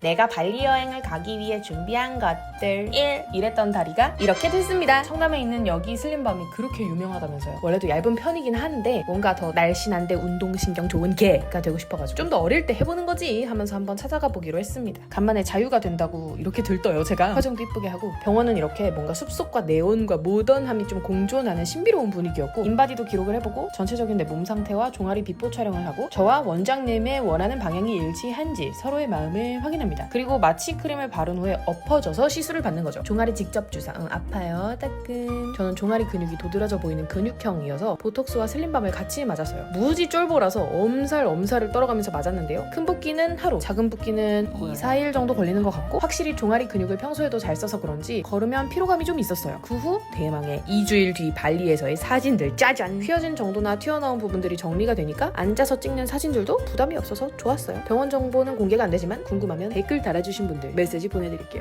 내가 발리 여행을 가기 위해 준비한 것들 1. 일했던 다리가 이렇게 됐습니다. 청남에 있는 여기 슬림밤이 그렇게 유명하다면서요. 원래도 얇은 편이긴 한데 뭔가 더 날씬한데 운동신경 좋은 개가 되고 싶어가지고 좀 더 어릴 때 해보는 거지 하면서 한번 찾아가 보기로 했습니다. 간만에 자유가 된다고 이렇게 들떠요 제가 화장도 이쁘게 하고 병원은 이렇게 뭔가 숲속과 네온과 모던함이 좀 공존하는 신비로운 분위기였고 인바디도 기록을 해보고 전체적인 내 몸 상태와 종아리 비포 촬영을 하고 저와 원장님의 원하는 방향이 일치한지 서로의 마음을 확인 합니다. 그리고 마취 크림을 바른 후에 엎어져서 시술을 받는 거죠. 종아리 직접 주사. 응, 아파요. 따끔. 저는 종아리 근육이 도드라져 보이는 근육형이어서 보톡스와 슬림밤을 같이 맞았어요. 무지 쫄보라서 엄살 엄살을 떨어가면서 맞았는데요. 큰 붓기는 하루, 작은 붓기는 2, 4일 정도 걸리는 것 같고 확실히 종아리 근육을 평소에도 잘 써서 그런지 걸으면 피로감이 좀 있었어요. 그 후 대망의 2주일 뒤 발리에서의 사진들 짜잔! 휘어진 정도나 튀어나온 부분들이 정리가 되니까 앉아서 찍는 사진들도 부담이 없어서 좋았어요. 병원 정보는 공개가 안 되지만 궁금하면 댓글 달아주신 분들 메시지 보내드릴게요.